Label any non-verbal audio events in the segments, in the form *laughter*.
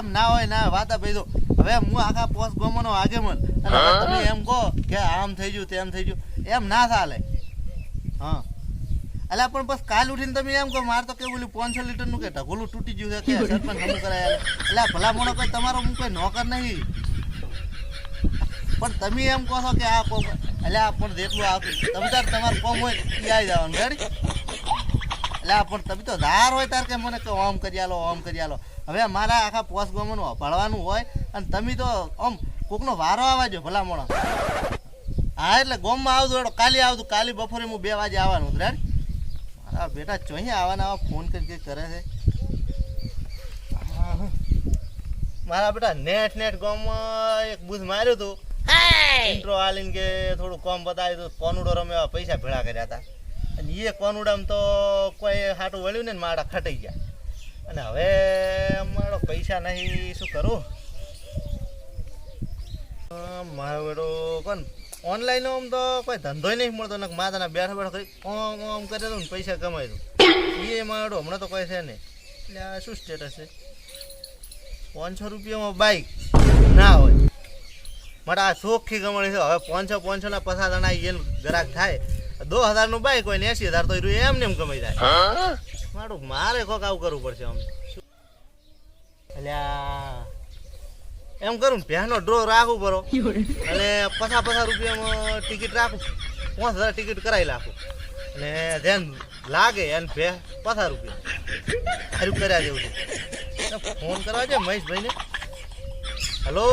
એમ ના હોય ના વાતા ભાઈ હવે હું આખા પોસ્ટ ગોમનો આગેમન અને તમે એમ કહો કે આમ થઈ ગયું તેમ થઈ ગયું. એમ ના ચાલે. હા. અલા પણ બસ કાલ ઉઠીને તમે એમ કહો મારે તો કેવું ઓલું પાંચસો લીટરનું કે ઢગોલું તૂટી ગયું છે કે સરપંચ હમું કરાય એટલે ભલા મોણો કોઈ તમારો હું કોઈ નોકર નહીં. પણ તમે એમ કહો છો કે આ કોમ એટલે આ પણ જેટલું આવતું તમે તાર તમારું કોમ હોય એ આવી જવાનું ગાડી એટલે આ પણ તમે તો ધાર હોય તાર કે મને કે ઓમ કરી આલો ઓમ કરી આલો. હવે મારા આખા પોસ્ટ ગોમનું ભણવાનું હોય અને તમે તો આમ કોકનો વારો આવવા જો ભલા મોણો હા એટલે ગોમમાં આવતું એડો કાલે આવતું કાલે બપોરે હું બે વાગે આવવાનું રેડી મારા બેટા ચોહી આવવાના આવા ફોન કરી કરી છે. મારા બેટા નેટ નેટ ગોમમાં એક બૂથ માર્યું હતું ઇન્ટ્રો આલીને કે થોડું કોમ બતાવ્યું હતું કોનુડો રમે પૈસા ભેળા કર્યા હતા. અને એ કોનુડામાં તો કોઈ હાટું વળ્યું ને ને મારા ખટાઈ ગયા. અને હવે મારો પૈસા નહીં, શું કરું? મારો બેટો કોણ? ઓનલાઈન આમ તો કોઈ ધંધો નહીં મળતો ને માતાના બેઠા બેઠા કરી ઓમ ઓમ કરે ને પૈસા કમાઈ દઉં. એ મારો હમણાં તો કોઈ છે નહીં. એટલે આ શું સ્ટેટસ છે? પાંચસો રૂપિયામાં બાઈક ના હોય. મારે આ શોખથી કમાણી છે. હવે પાંચસો પાંચસોના પચાસ જણા એનું ગ્રાહક થાય. દો હજારનું બાઈક હોય ને એસી હજાર તો એ એમને એમ કમાઈ જાય. મારું, મારે કોક આવું કરવું પડશે આમ. અલ્યા, એમ કરું ને પહેનો ડ્રો રાખવું બરો અને પચાસ પચાસ રૂપિયામાં ટિકિટ રાખું. પાંચ હજાર ટિકિટ કરાવી રાખું અને ધ્યાન લાગે અને બે, પચાસ રૂપિયા. ખરું કર્યા જેવું છે. ફોન કરવા છે મહેશભાઈને. હલો,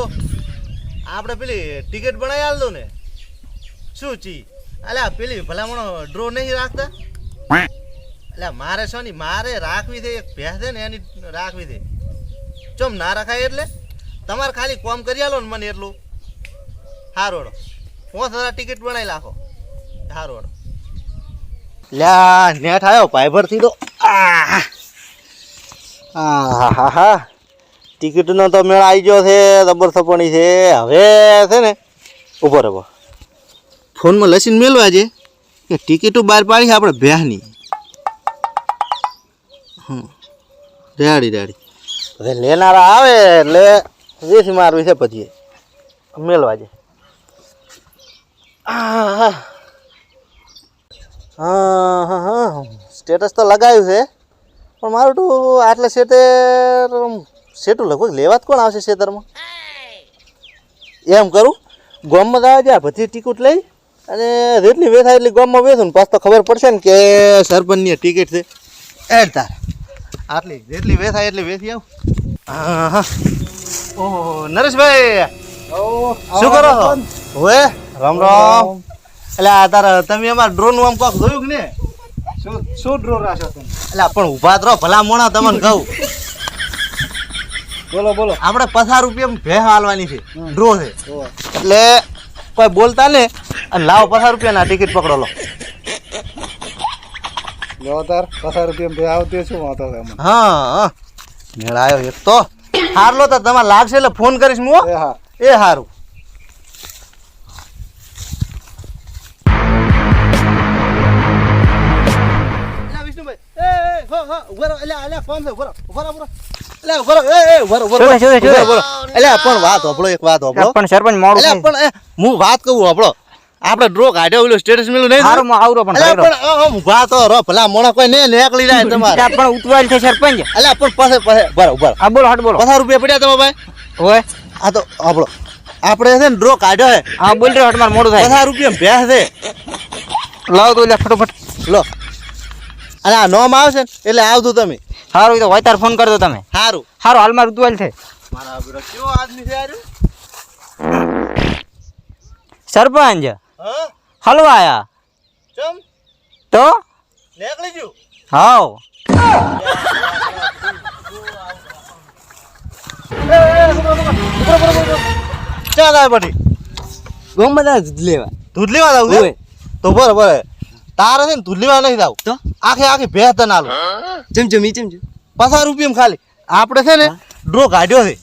આપણે પેલી ટિકિટ બનાવી આલ ને? શું ચી? અલ્યા, પેલી ભલામણો ડ્રો નહીં રાખતા? એટલે મારે શું નહીં મારે રાખવી છે એક ભેંસ છે ને એની રાખવી છે. ચમ ના રખાય એટલે? તમારે ખાલી કોમ કરી આલો ને મને એટલું. હારોડો પાંચ હજાર ટિકિટ બનાવી નાખો. હારોડો લ્યા નેટ આવ્યો પાઇભરથી તો. આહ. હા હા ટિકિટનો તો મેળ આવી ગયો છે જબર સપણી છે. હવે છે ને ઊભો રહો. ફોનમાં લસીને મેળવા છે. કે ટિકિટો બહાર પાડી આપણે ભેહની હમ રેડી રેડી હવે લેનારા આવે એટલે જેથી મારવી છે પછી. મેળવા જાય. હા હા હા સ્ટેટસ તો લગાવ્યું છે. પણ મારું તો આટલે શેતર સેટું લગભગ લેવા જ કોણ આવશે શેતરમાં એમ કરું. ગોમમાં જવા જાય બધી ટિકિટ લઈ અને જેટલી વેચાય એટલી ગોમમાં વેચું. ને પાછ તો ખબર પડશે ને કે સરપંચની ટિકિટ છે. એડ તાર. આટલી જેટલી વેચાય એટલી વેચી આવ. ઓહો નરેશભાઈ શું કરો હવે રામ રામ. એટલે આ તારા તમે અમારા ડ્રોન આમ કોક જોયું કે ને શું શું ડ્રો રાખો તમે? એટલે પણ ઊભા રહો, ભલા મોણા તમને કહું. બોલો બોલો. આપણે પચાસ રૂપિયા ભે હાલવાની છે. ડ્રો છે. એટલે કોઈ બોલતા ને અને લાવો પચાસ રૂપિયાના ટિકિટ પકડો લો. લો તાર પચાસ રૂપિયા બે આવતી શું વાંધો છે મને હા હા. મેળ આવ્યો એક તો હારલો તો તમારે લાગશે એટલે ફોન કરીશ હું હો. એ હા. એ સારું પણ વાત હોભળો એક વાત હોભળો. પણ સરપંચ મોડું પણ હું વાત કહું હોભળો. આપણે ડ્રો કાઢ્યો ઓલો સ્ટેટસ મેલું નહીં હારું માં આવરો પણ અલ્યા. પણ ઊભા તો રો ભલા મોણા કોઈ ને નીકળી જાય તમારે. પણ ઉતવાલ છે સરપંચ. અલ્યા પણ પાસે પાસે બરાબર આ બોલો હટ બોલો. પચાસ રૂપિયા પડ્યા તમારા ભાઈ? ઓય. આ તો આપણો આપણે છે ને ડ્રો કાઢ્યો હે હા બોલ રે હટ માર મોડું થાય. પચાસ રૂપિયા ભેસ દે લાવ તો લે ફટાફટ. લો. અને આ નોમ આવશે ને એટલે આવજો તમે. સારું તો હોય તાર ફોન કરજો તમે. સારું સારું હાલમાં ઉતવાલ છે. મારા કેવો આદમી છે સરપંચ. હા? હલવા ચમ? તો? નીકળી ગયું? હાવ. ચાલ આવે પછી ગમ બધા દૂધ લેવા. દૂધ લેવા જાવ ઓય. તો બરોબર તારે છે ને દૂધ લેવા નહીં જાવ. તો? આખે આખી ભેંસ તને આલું. ચમ ચમ ઈ ચમ ચમ પચાસ રૂપિયામાં ખાલી. આપણે છે ને ડ્રો કાઢ્યો છે.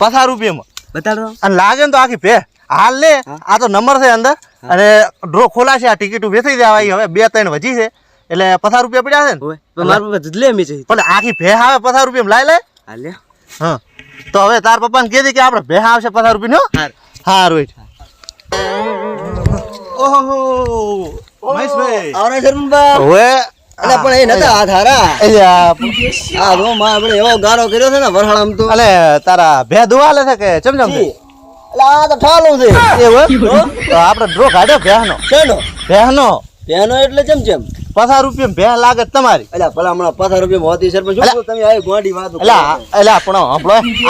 પચાસ રૂપિયામાં. બતાડો. અને લાગે ને તો આખી ભે હાલ લે. આ તો નંબર છે અંદર. અને ડ્રો ખોલાશે આ ટિકિટ ઊભી થઈ જવાય હવે બે ત્રણ વધી છે. એટલે પચાસ રૂપિયા પડ્યા છે ને? મારું લે મી છે. પણ આખી ભે આવે પચાસ રૂપિયા લાય લે હાલે હા. તો હવે તાર પપ્પાને કહી દે કે આપણે ભે આવશે પચાસ રૂપિયા હા. રોહિત ઓહો મહેશભાઈ. આવરા શરમબા હવે અલે પણ એ નતા હાથ હારા અલ્યા આ રો માં આપણે એવો ગારો કર્યો છે ને વરહાળામ તો. અલે તારા ભે દુવાલે છે કે ચમ ચમ આ તો ઠાલું છે. એવું? તો આપણે ડ્રો કાઢ્યો ભેહનો શેનો? ભેહનો પેનો એટલે ચમ ચમ? પચાસ રૂપિયા ભે લાગે તમારી. અલ્યા ભલા હમણાં પચાસ રૂપિયા હોતી સરપંચ તમે આવી ગોંડી વાતો પણ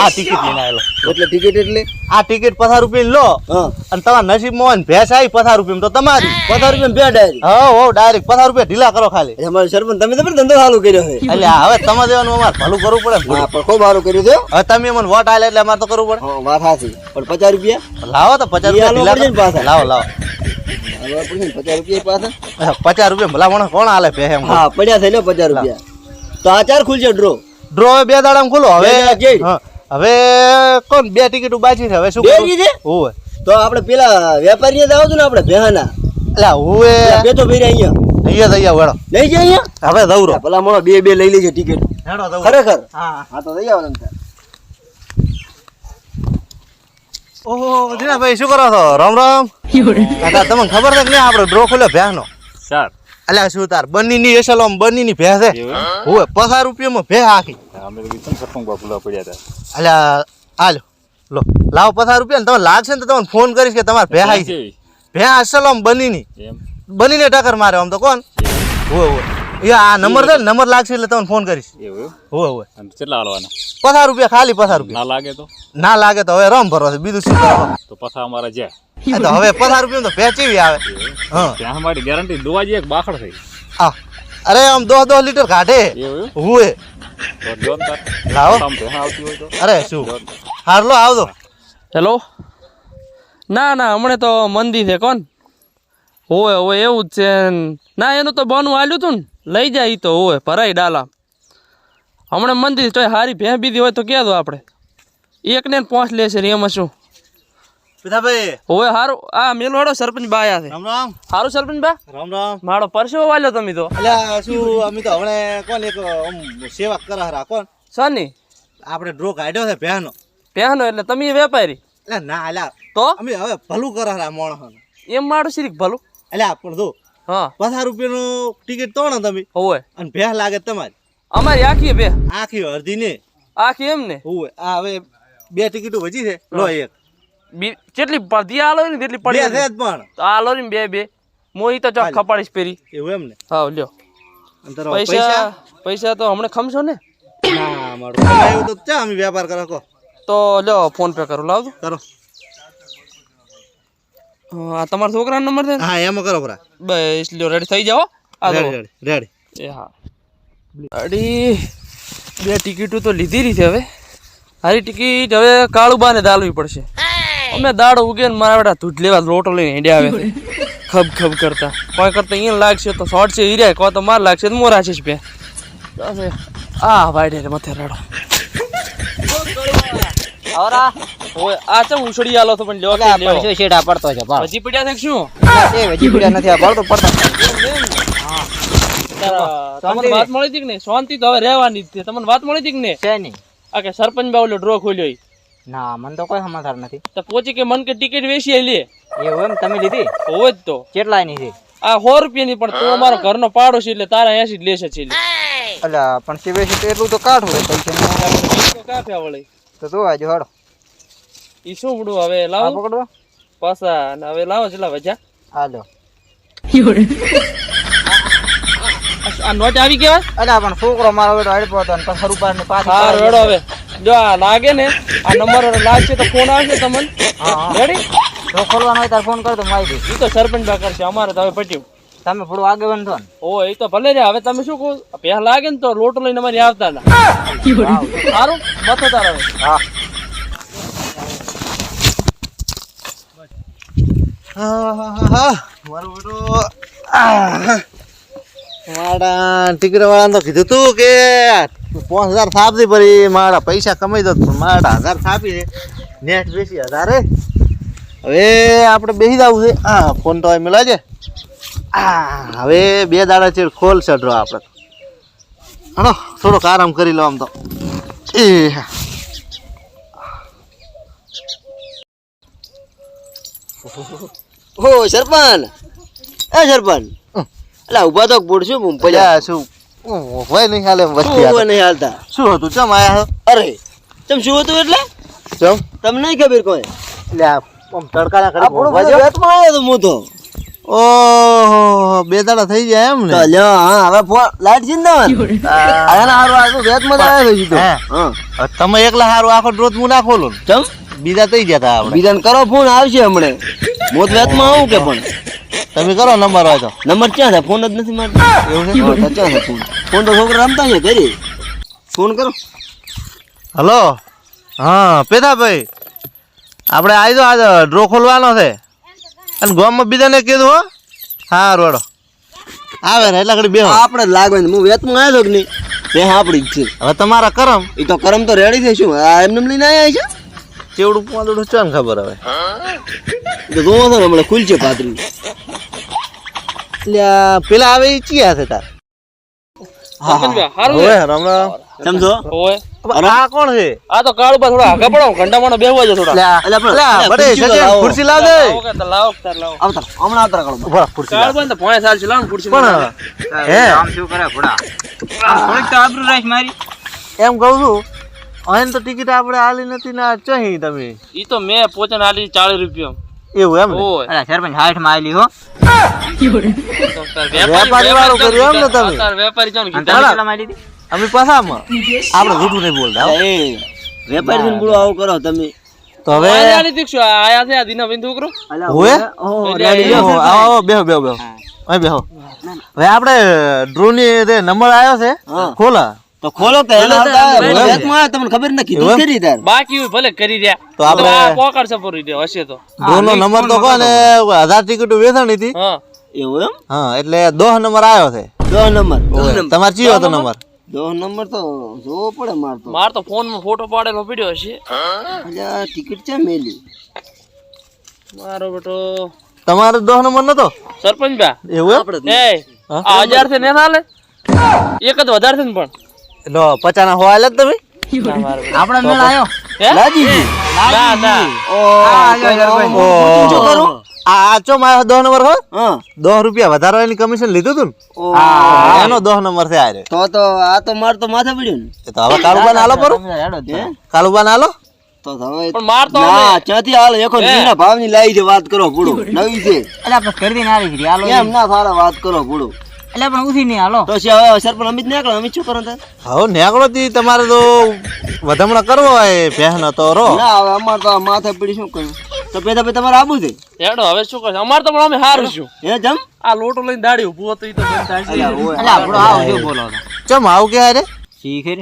આ ટિકિટ લઈને આવેલો. એટલે ટિકિટ એટલે? આ ટિકિટ પચાસ રૂપિયા લો. અને તમારા નસીબમાં હોય ને ભેંસ આવી પચાસ રૂપિયા તો તમારી. પચાસ રૂપિયા બે હો હો ડાયરેક્ટ પચાસ રૂપિયા ઢીલા કરો ખાલી. અમારે સરપંચ તમે ધંધો ચાલુ કર્યો છે. એટલે હવે તમે દેવાનું અમારે ભલું કરવું પડે. પણ ખૂબ સારું કર્યું છે. હવે તમે મને વોટ આલે એટલે અમારે તો કરવું પડે. વાત સાચી. પણ પચાસ રૂપિયા? લાવો તો પચાસ રૂપિયા. લાવો લાવો. પચાસ રૂપિયા પાછા પચાસ રૂપિયા ભલામણ કોણ હાલે પે એમ? હા પડ્યા થઈ લો. પચાસ રૂપિયા. તો આ ચાર ખુલશે ડ્રો? ડ્રો હવે બે દાડા ખુલો. હવે. હવે કોણ બે ટિકિટ બાજી છે? હવે શું? છે? હોવે. તો આપણે પેલા વેપારી જ આવતું ને આપણે ભેહાના? એટલે હુએ બે તો ભેર્યા અહીંયા. અહીંયા તો અહીંયા વેળો. લઈ જાય અહીંયા? હવે દવરો ભલા મોણો બે બે લઈ લેજે ટિકિટ. ખરેખર? હા. હા તો લઈ આવો ઓહો દિનાભાઈ શું કરો છો? રામ રામ. કાકા તમને ખબર છે કે નહીં? આપણે ડ્રો ખોલ્યો ભેંસનો. સર. અલ્યા શું તાર બનીની એસલ આમ બનીની ભેંસ છે? હોવે પચાસ રૂપિયામાં ભેંસ આખી. અમે તો કીધું સરપંચ બાપુલા પડ્યા હતા. અલ્યા હાલો લો લાવો પચાસ રૂપિયા ને તમે લાગશે ને તો તમને ફોન કરીશ કે તમારે ભેંસ આવી છે? ભેંસ અસલ આમ બનીની. એમ. બનીને ટક્કર મારે આમ તો કોણ? હોવે હોવે. એ આ નંબર છે નંબર લાગશે એટલે તમને ફોન કરીશ. એવું એમ? હોવે હોવે. અને કેટલા હાલવાના? પચાસ રૂપિયા ખાલી પચાસ રૂપિયા. ના લાગે તો? ના લાગે તો હવે રમ ભરવા છે બીજું શું કરવા તો પાછા અમારા જ્યાં. આ તો હવે પચાસ રૂપિયા તો ભેંચી આવે. હા. ત્યાં અમારી ગેરંટી દોવા જઈએ એક બાખડ થઈ. આ અરે આમ દોહ દોહ લીટર કાઢે? હુએ લાવો. અરે શું? હારલો આવજો. હેલો? ના ના હમણે તો મંદી છે કોણ? હોય હોય એવું જ છે. ના એનું તો બનું આલ્યું હતું ને. લઈ જાય એ તો હોય ભરાઈ ડાલા. હમણાં મંદિર તો હારી ભેં બીધી હોય તો કહેજો આપણે? એકને ને પાંચ લેશે ને એમાં શું? પિતાભાઈ. હોય હારું. આ મેલવાડો સરપંચ બા આયા છે. રામ રામ. હારું સરપંચ બા? રામ રામ. મારો પરસેવો વાલ્યો તમે તો. અલ્યા શું અમે તો હમણે કોણ એક સેવા કરા હરા કોણ? સની આપણે ડ્રો કાઢ્યો છે ભેનો. પહેનો એટલે તમે વેપારી? એટલે ના અલ્યા. તો? અમે હવે ભલું કરા હરા મોણ એમ મારું શીખ ભલું? અલ્યા પણ જો હા. પચાસ રૂપિયાનું ટિકિટ તોણો તમે? હોય અને ભેહ લાગે તમારી. અમારી આખી બે આખી અડધી ને આખી એમ ને હોય આ હવે બે ટિકિટો વધી છે. લો એક. જેટલી પડતી આલો ને તેટલી પડી છે પણ. તો આ લો ને બે બે. મોહી તો ચોક ખપાડીશ પેરી. એવું એમ ને? હા લ્યો. પૈસા પૈસા? તો હમણાં ખમશો ને? ના મારું કમાયું તો ચા અમે વેપાર કરો તો લ્યો ફોન પે કરો લાવજો. કરો. આ તમારા છોકરાનો નંબર છે હા એમાં કરો બરા બસ લ્યો રેડી થઈ જાઓ આ રેડી રેડી રેડી એ હા. બે ટિકિટો તો લીધી રહી છે હવે. હારી ટિકિટ હવે કાળુબાને દાલવી પડશે. અમે દાડો ઉગે ને મારા બેટા દૂધ લેવા લોટો લઈને હેડ્યા આવે. ખબ ખબ કરતા. કોઈ કરતા અહીંયા લાગશે તો શોર્ટ છે હીર્યા કોઈ તો માર લાગશે તો મોરા છે જ બે આ વાઈડે મથે રાડો. આવરા. ઓય આ ચમ ઉછડી આલો તો પણ લેવા કે લેવો? શું શેડા પડતો છે બા હજી પડ્યા છે શું? એ વજી પડ્યા નથી આ પડતો પડતો. હા. તમને વાત મળી હતી કે નહીં? શાંતિ તો હવે રહેવાની જ છે. તમને વાત મળી હતી કે નહીં? છે નહીં. આ કે સરપંચ બાવલો ડ્રો ખોલ્યો ઈ. ના મને તો કોઈ સમાચાર નથી. તો પોચી કે મન કે ટિકિટ વેચી લે. એવું એમ તમે લીધી? હોય જ તો. કેટલા એની છે? આ સો રૂપિયાની પણ તું અમારો ઘરનો પાડો છે એટલે તારા એસી જ લેશે છે એટલે. અલ્યા પણ સિવે તો એટલું તો કાઢવું હોય પૈસા તો કાપ્યા વળી તો જોવા જો હાડો. ઈ શું ઉડું હવે લાવો? પકડો. પાસા અને હવે લાવો છેલ્લા વજા હાલો. *laughs* આ નોટ આવી કેવા અલ્યા પણ છોકરો મારો વેડો અડપો હતો ને પછી રૂપાર ને પાછો હા વેડો હવે. જો આ લાગે ને આ નંબર લાગશે તો ફોન આવશે તમને. હા, હા. રેડી જો ખોલવાનો હોય ત્યારે ફોન કરતો મારી દઈશ એ તો સરપંચ બા કરશે અમારે તો હવે પટ્યું. તમે થોડું આગેવાન છો ને. ઓ એ તો ભલે રે હવે તમે શું કહો? પહેલા લાગે ને તો લોટ લઈને અમારી આવતા ના સારું? બતો તાર હવે. હા. મારું બેટું. મારા ટીકરવાળાને તો કીધું તું કે પાંચ હજાર થાપતી પડી મારા પૈસા કમાઈ દો પણ મારા હજાર થાપી દે નેટ બેસી હજારે હવે આપણે બેસી જવું છે. હા ફોન તો મેળવા છે. આ હવે બે દાડા છે ખોલ ચડરો આપણે. હણો થોડોક આરામ કરી લો આમ તો. એ. ઓ સરપંચ. એ સરપંચ. એટલે ઊભા તો પડ્યા. લ્યા, શું? હોય નહીં હાલે વસ્તી હું નહીં હાલતા. શું હતું? ચમ આયા અરે તમ શું હતું એટલે? ચમ? તમને નહીં ખબર કોઈ? એટલે આમ ઘડી પૂરું બધું વેતમાં આવ્યો તો હું તો. ઓહો બે દાડા થઈ જાય એમ તો ને લ્યો હા હવે લાઈટ છે ને આના હારું આખું તો વેતમાં આવ્યો છે. હા? તમે એકલા હારું આખો ડ્રોત હું નાખો લો ચમ? બીજા થઈ ગયા તા આપણે. બીજાને કરો ફોન આવશે હમણે. મોત વેતમાં આવું કે પણ? તમે કરો નંબર હોય તો નંબર ક્યાં છે? ફોન જ નથી મારતો. એવું છે? ક્યાં છે ફોન? ફોન તો છોકરા રમતા છે કરી ફોન કરો. હલો. હા પેથાભાઈ આપણે આવી જાઓ આજે ડ્રો ખોલવાનો છે. અને ગામમાં બીજાને કીધું હો. હા રોડો. આવે ને એટલે બે બેહો. આપણે જ લાગવે ને હું વેતમાં આવ્યો કે નહીં? બે આપણી જ છે. હવે તમારા કરમ. એ તો કરમ તો રેડી છે શું? આ એમને એમ લઈને આવ્યા છે? ચેવડું પાંદડું છે ને ખબર હવે. હા તો જોવો છો ને હમણાં ખુલશે પાતરી પેલા આવે એ ચિયા છે? તાર એમ કઉ છું અહીં તો ટિકિટ આપણે આલી નથી ના ચહી તમે. ઈ તો મેં પોચન આલી ચાલીસ રૂપિયા એવું એમ સરપંચ હાઈઠમાં આવેલી હો. વેપારી વાળું કર્યું એમ ને તમે? વેપારી અમે પાછામાં. આપણે જૂઠું નહીં બોલતા વેપારી ને બોલો આવું કરો તમે. તો હવે આયા આલી દીકશો, આયા છે આ દીનાબેન છોકરો? હોવે? આવો, આવો, બેહો બેહો બેહો. અહીં બેહો. હવે આપણે ડ્રોની જે નંબર આવ્યો છે ખોલા. તો ખોલો તો તમને ખબર નથી કીધું એવું? તાર. બાકી ભલે કરી રહ્યા. તો આપણે- આ સપોરી દે હશે તો. ડ્રોનો નંબર તો કોને હજાર ટિકિટો વેચાણી હતી? હા. એવું એમ? હા એટલે દોહ નંબર આવ્યો છે. દોહ નંબર. તમારે ચિયો હતો નંબર? દો નંબર તો જોવો પડે માર તો. માર તો ફોનમાં ફોટો પાડેલો પડ્યો છે અલ્યા ટિકિટ છે મેલી? મારો બેટો તમારો દોહ નંબર નતો? સરપંચ બા. એવું આપણે એ આ હજારથી ને હાલે એક જ વધારે છે ને પણ. લો પચાના હો આલ્યા તમે? આપણો મેળ આવ્યો લાજી? ના ના. ઓહો. આ આ ચો મારો દોહ નંબર હો? દહ રૂપિયા વધારે એની કમિશન લીધું તું ને? એનો દહ નંબર છે આરે તો તો આ તો માર તો માથે પડ્યું ને. તો હવે કાલુબાન હાલો પર. કાલુબાન હાલો. તો હવે પણ માર તો ના ત્યાંથી હાલ એકો નીના ભાવની લાવી છે વાત કરો પૂડો નવી છે. એટલે આપણે કરી દઈને આવી કરી હાલો એમ ના સારા વાત કરો પૂડો એટલે પણ ઉઠી નહીં હાલો. તો છે હવે સરપંચ અમિત નીકળો? અમિત શું કરો તાર હવે નીકળો તી તમારે તો વધામણા કરવો હોય પહેનો તો રો ના હવે અમાર તો માથે પીડી શું કર્યું તો પેદા પે તમારે આબુ છે? હેડો હવે શું કરશે? અમાર તો પણ અમે હારું છું. હે જમ? આ લોટો લઈને દાડી ઊભું હતું ઈ તો. એટલે આપણો આવો જો બોલો ચમ આવું કે અરે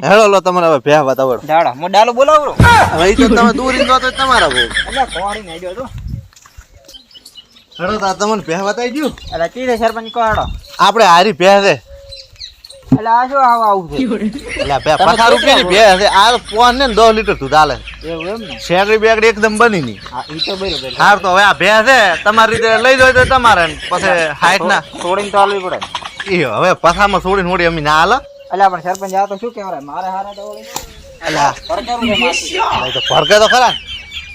હેળો લો તમારે હવે ભેહ બતાવડો દાડા મો ડાલો બોલાવો હવે તો તમે દૂર તો તમારા એટલે કોણી તો હેડો તા તમને ભેહ બતાવી દઉં એટલે ચીડે સરપંચ કોડો આપણે હારી ભેહ છે. એટલે આ શું આવું આવું છે? એટલે ભેહ પચાસ રૂપિયાની ભેહ છે. આ પોન ને દસ લીટર દૂધ હાલે એવું એમ ને? શેકડી બેકડી એકદમ બની ની હા તો બરોબર હાર તો હવે આ ભેહ છે. તમારી રીતે લઈ જાય તો તમારે પછી હાઈટ ના. છોડીને તો હાલવી પડે. ઈ હવે પથામાં છોડીને છોડી અમે ના હાલો. એટલે પણ સરપંચ આ તો શું કહેવાય? મારે હારા તો. તો ફરકે તો ખરા.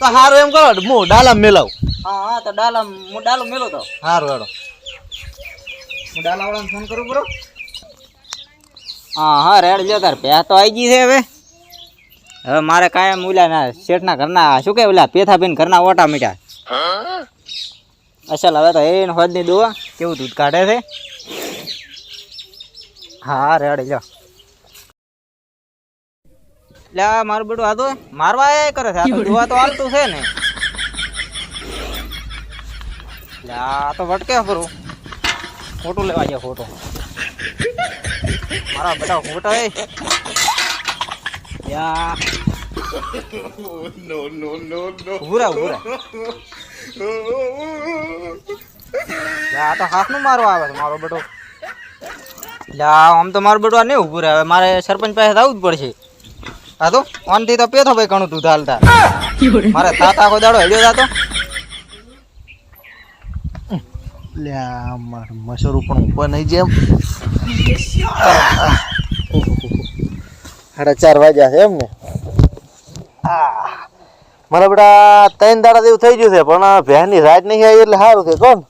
તો હારું એમ કરો હું ડાલામ મેલાવ. હા હા તો ડાલામ હું ડાલો મેલો તો. હારું હેડો હું ડાલાવાળાને ફોન કરું બરો? હા હા રેડ જો તાર પે તો આવી ગઈ છે હવે. હવે મારે કાયમ ઓલા ના શેઠના ઘરના શું કે ઓલા પેથાબેન ઘરના ઓટા મીઠા. અસલ હવે તો એ હોદની દુવા કેવું દૂધ કાઢે છે? હા રેડ લ્યો. એટલે આ મારું બેટું આ તો મારવા એ કરે છે. આ તો જોવા તો હાલતું છે ને. આ તો વટકે ફરું. ફોટો લેવા ગયા ફોટો. મારા બેટા ફોટો એ. યા. *laughs* ઉભુરા આ તો હાથનું મારવા આવે છે મારો બેટો. એટલે આમ તો મારો બેટો નહીં ઉભું રહે. હવે મારે સરપંચ પાસે આવવું જ પડશે. હા તો ઓનથી તો પેથો ભાઈ ઘણું તું હાલતા. મારે તાતા આખો દાડો હેડ્યો જાતો. લે માર મસરું પણ ઉપર નહીં જેમ સાડા ચાર વાગ્યા છે એમ ને. મારા બેટા ત્રણ દાડા જેવું થઈ ગયું છે પણ ભેંની રાત નહીં આવી એટલે સારું છે કોણ?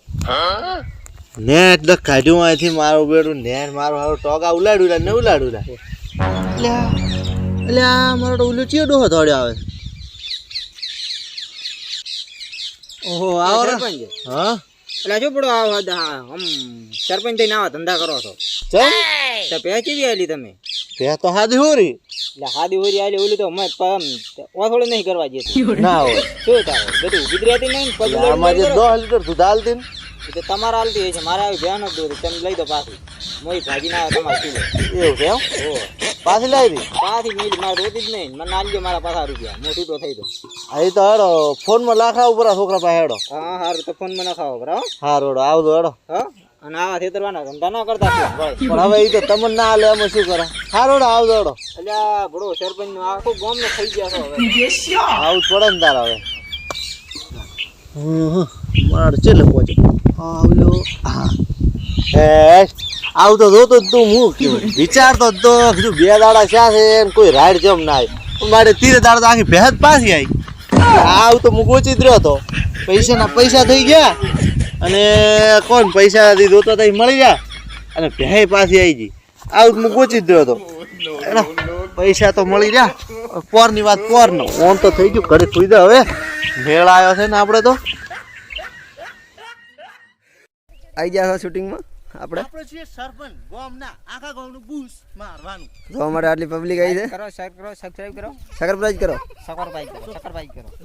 ને એટલે કાઢ્યું અહીંથી મારું બેડું ને મારું હારું ટોગા ઉલાડ્યું ને ઉલાડ્યું એટલે એટલે આ મારો ઉલ્લું ચિયો ડોહો દોડ્યો આવે. ઓહો આવો સરપંચ. હા? એટલે શું પડો આવો આમ સરપંચ થઈને આવા ધંધા કરો છો. ચમ? તો પે કેવી આલી તમે. ભે તો હાદી હોરી. એટલે હાદી હોરી આલી ઓલી તો મત પમ ઓથોડે નહીં કરવા જેતી. ના હોય. શું તારે બધું ગુજરાતી નહીં પગલું અમારે આમાં જે લઈને દો લીટર દૂધ હાલતી ને તો તમારે હાલતી હોય છે મારે આવી ભેન જ દોરું તમે લઈ દો પાછું. મોઈ ભાજી ના તમારે કિલો. એવું છે એમ? પાછી લાવી દી? પાછી મેં મારે રોતી જ નહીં. મને આલજો મારા પાછા રૂપિયા. મોટી તો થઈ દો અહીં તો હેડો ફોનમાં લાખા ઉપર છોકરા પાસે હેડો. હા હારું તો ફોનમાં ખાવો બરાબર હા રોડો આવજો હેડો. હા અને આવા છેતરવાના ધંધા ના કરતા પણ હવે એ તો તમને ના હાલે અમે શું કરે? હા રોડો આવજો હેડો. એટલે આ ભડો સરપંચનું આખું ગામ ને થઈ ગયા છે હવે. આવું પડે ને તારા હવે. હમ મારે ચેલે પહોંચે. આવજો હા હે આવું તો જ તું હું વિચારતો તો કીધું બે દાડા ક્યાં છે એમ કોઈ રાઈડ જમ ના મારે તીરે દાડા તો આખી ભેદ પાછી આવી. આવું તો હું ગોચી જ રહ્યો હતો પૈસાના પૈસા થઈ ગયા અને કોણ પૈસા દીધો તો તઈ મળી ગયા અને ભેંસ પાછી આવી ગઈ. આવું તો હું ગોચી જ રહ્યો હતો પૈસા તો મળી ગયા. પોરની વાત પોરનો. ઓન તો થઈ ગયું, ઘરે સુઈ દે હવે. મેળ આવ્યો છે ને આપણે તો. આવી ગયા છો શૂટિંગમાં? આપણે? આપણે છીએ સરપંચ ગામના આખા ગામનું બૂસ મારવાનું. જોવા માટે આટલી પબ્લિક આવી છે? કરો શેર કરો સબસ્ક્રાઇબ કરો. સકરપ્રાઇઝ કરો. સકરપ્રાઇઝ કરો સકરપ્રાઇઝ કરો.